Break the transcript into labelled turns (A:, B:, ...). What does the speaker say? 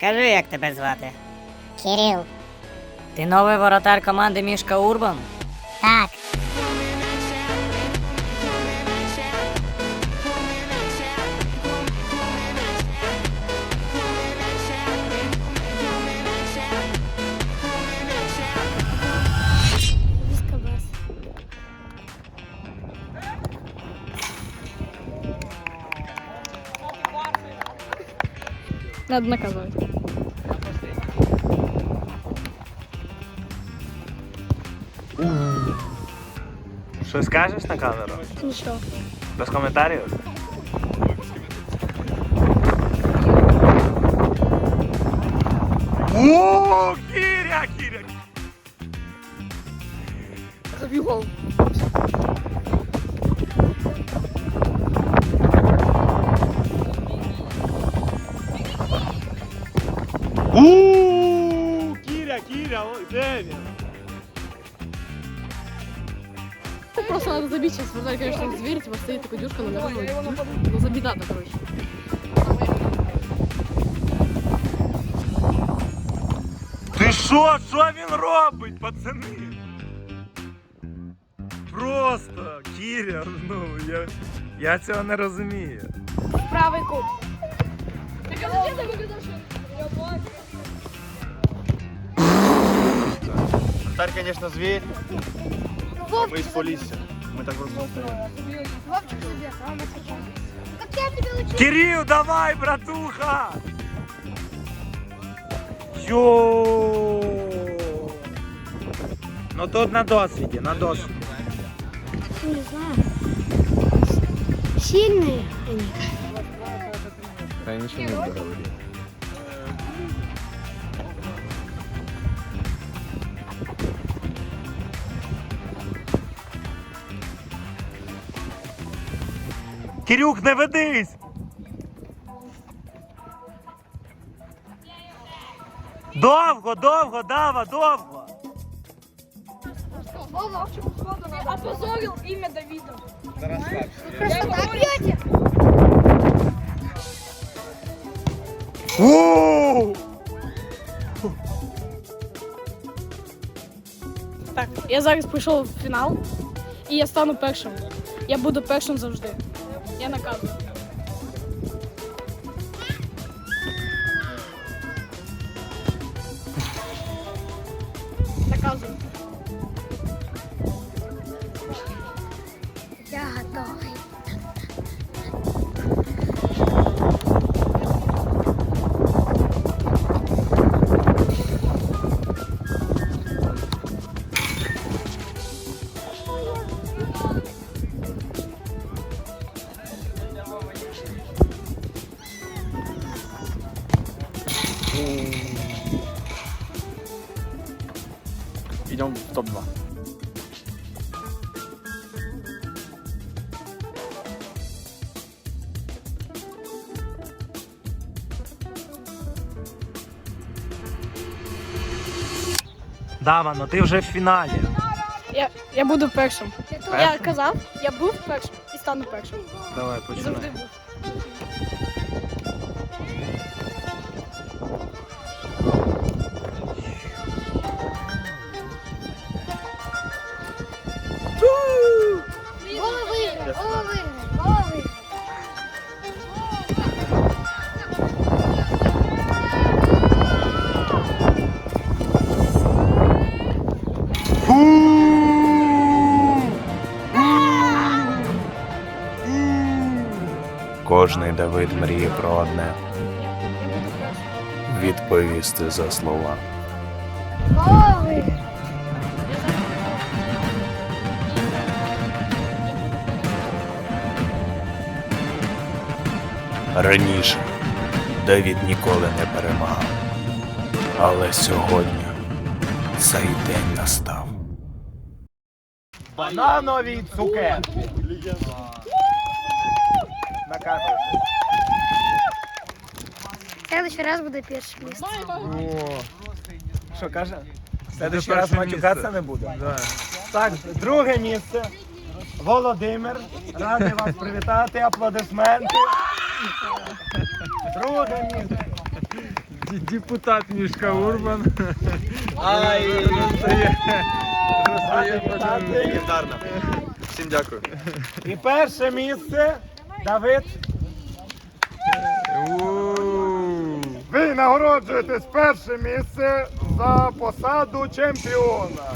A: Кажи, як тебе звати?
B: Кирил.
A: Ти новий воротар команди Мішка Урбан?
B: Так.
C: Надо наказывать.
D: Що скажеш на камеру?
C: Ничего.
D: Без коментарів? О, Кіря, ой, де він?
C: Просто надо забить сейчас. Вратарь, конечно, зверь, типа стоит такой дюшка, но наверное, ну забить надо, короче.
D: Ти що? Що він робить, пацани? Просто, Кіря, ну, я, я цього не розумію.
C: Правый кут.
E: Вратарь, конечно, зверь. Мы из Полісся. Ми так просто стоїмо.
D: Кирил, давай, братуха! Йо! Ну тут на досвіді, на досвіді.
B: Не знаю. Сильные они.
E: Я нічого не буду
D: Кирюк, не ведись! Довго, довго, дава, довго!
C: Опозорил имя Давида.
B: Просто так бьете?
C: Так, я зараз прийшов в фінал, і я стану першим. Я буду першим завжди. Я наказую. Наказую.
B: Я
E: топ-2.
D: Дава, ну ти вже в фіналі.
C: Я, я буду першим. Я казав, я був першим і стану першим.
D: Давай,
C: І завжди був.
F: Кожний Давид мріє про одне відповісти за слова. Раніше Давід ніколи не перемагав. Але сьогодні цей день настав.
D: Бананові цукерки. На камеру.
B: В следующий раз буду первым местом.
D: Що каже? Следующий раз матюкатися не буде. Так, друге місце. Володимир. Радий вас привітати. Аплодисменти. Друге місце.
G: ді- депутат Мішка Урбан.
E: Ай! Всім дякую.
H: І перше місце Давид. Ви нагороджуєтесь перше місце за посаду чемпіона.